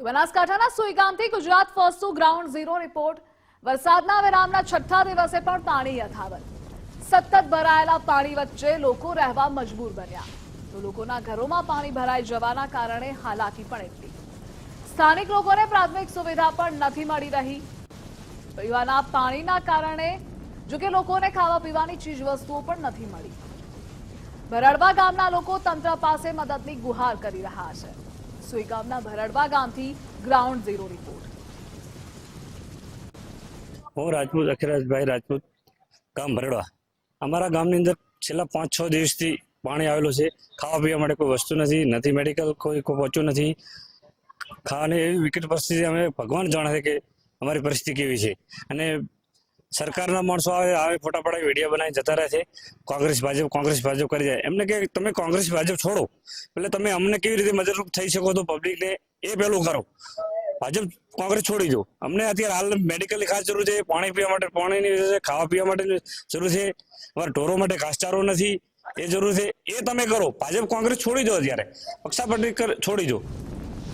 તો બનાસકાંઠાના સુઈગામથી Gujarat first ground zero report. વરસાદના વિરામના છઠ્ઠા દિવસે પણ પાણી યથાવત. સતત ભરાયેલા પાણી વચ્ચે લોકો રહેવા મજબૂર બન્યા. તો લોકોના ઘરોમાં પાણી ભરાઈ જવાના કારણે હાલાકી પણ એટલી. સ્થાનિક લોકોને પ્રાથમિક સુવિધા પણ નથી મળી રહી. પીવાના પાણીના કારણે જોકે લોકોને ખાવા પીવાની ચીજ વસ્તુઓ પણ નથી મળી. ભરડવા ગામના લોકો તંત્ર પાસે મદદની ગુહાર કરી રહ્યા છે. સુઈ ગામના ભરડવા ગામથી ગ્રાઉન્ડ ઝીરો રિપોર્ટ. હું રાજપૂત અખિરાજભાઈ રાજપૂત, ગામ ભરડવા. અમારા ગામની અંદર છેલ્લા પાંચ, છ દિવસથી પાણી આવેલું છે. ખાવા પીવા માટે કોઈ વસ્તુ નથી નથી મેડિકલ, કોઈ કોઈ પહોંચ્યું નથી. ખાવાની એવી વિકટ પરિસ્થિતિ, અમે ભગવાન જાણે છે કે અમારી પરિસ્થિતિ કેવી છે. અને સરકારના માણસો આવે આવે ફોટા પડાવી વીડિયો બનાવી જતા રહે છે. કોંગ્રેસ, ભાજપ કોંગ્રેસ, ભાજપ કરી જાય. એમને કે તમે કોંગ્રેસ, ભાજપ છોડો. એટલે તમે અમને કેવી રીતે મદદરૂપ થઈ શકો તો પબ્લિકને એ પહેલું કરો. ભાજપ, કોંગ્રેસ છોડી દો. અમને અત્યારે હાલ મેડિકલની ખાસ જરૂર છે. પાણી પીવા માટે, પાણીની જરૂર છે, ખાવા પીવા માટે જરૂર છે. અમારે ઢોરો માટે ઘાસચારો નથી, એ જરૂર છે. એ તમે કરો. ભાજપ, કોંગ્રેસ છોડી દો અત્યારે. પક્ષા પટેલ છોડી દો.